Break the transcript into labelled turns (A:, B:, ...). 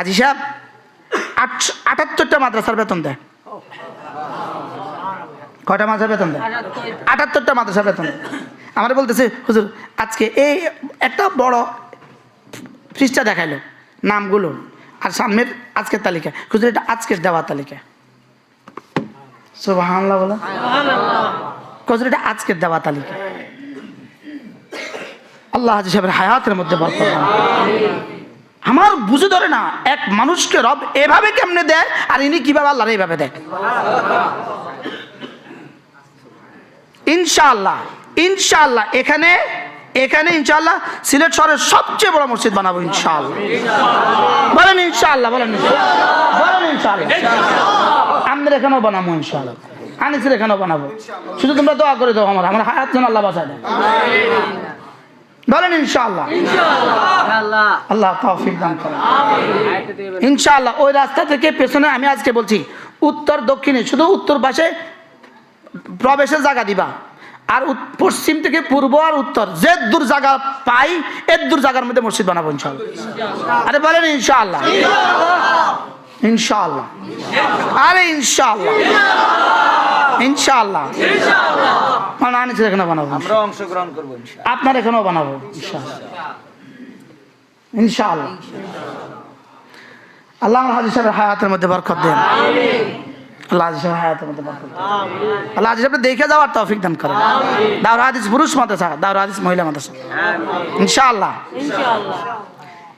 A: আজি সাহেব আটাত্তরটা মাদ্রাসার বেতন দেয় কয়টা মাদ্রাসার বেতন দেয় আটাত্তরটা মাদ্রাসার বেতন আমার বলতেছে হুজুর আজকে এই একটা বড় পৃষ্ঠা দেখাইলো নামগুলো আর সামনের আজকের তালিকা। হুজুর এটা আজকের দেওয়া তালিকা। সুবহানাল্লাহ বলো। হুজুর এটা আজকের দেওয়া তালিকা। আল্লাহ হাজি সাহেবের হায়াতের মধ্যে বরকত দান। আমার বুঝে ধরে না, এক মানুষকে রব এভাবে কেমনে দেয় আর ইনি কীভাবে আল্লাহ এইভাবে দেয়? ইনশাআল্লাহ ইনশাআল্লাহ, এখানে এখানে ইনশাআল্লাহ সিলেট শহরের সবচেয়ে বড় মসজিদ বানাবো ইনশাআল্লাহ। বলেন ইনশাআল্লাহ, বলেন। বলেন ইনশাআল্লাহ। আমাদের এখানেও বানাবো ইনশাআল্লাহ। আনিসের এখানেও বানাবো। শুধু তোমরা দোয়া করে দাও আমার আমার হায়াত যেন আল্লাহ বাঁচায় দেয়। বলেন ইনশাআল্লাহ। আল্লাহ তৌফিক দান করেন। ইনশাআল্লাহ ওই রাস্তা থেকে পেছনে আমি আজকে বলছি উত্তর দক্ষিণে শুধু উত্তর পাশে প্রবেশের জায়গা দিবা। আর পশ্চিম থেকে পূর্ব আর উত্তর যে দূর জায়গা পাই এর দূর জায়গার মধ্যে মসজিদ বানাবো ইনশাআল্লাহ। আরে বলেন ইনশাআল্লাহ। ইনশাআল্লাহ। আরে ইনশাআল্লাহ। ইনশাআল্লাহ। মানে আনিস এখানে বানাবো
B: আমরা অংশগ্রহণ করব ইনশাআল্লাহ।
A: আপনার এখানেও বানাবো ইনশাআল্লাহ। ইনশাআল্লাহ। আল্লাহ হাজির সাহেবের হায়াতের মধ্যে বরকত দেন। আল্লাহ হাজির সাহেবের হায়াতের মধ্যে বরকত দেন। আল্লাহ হাজির সাহেব দেখে যাওয়ার তৌফিক দান করেন। হাদিস পুরুষ মাদ্রাসা হাদিস মহিলা মাদ্রাসা। ইনশাআল্লাহ।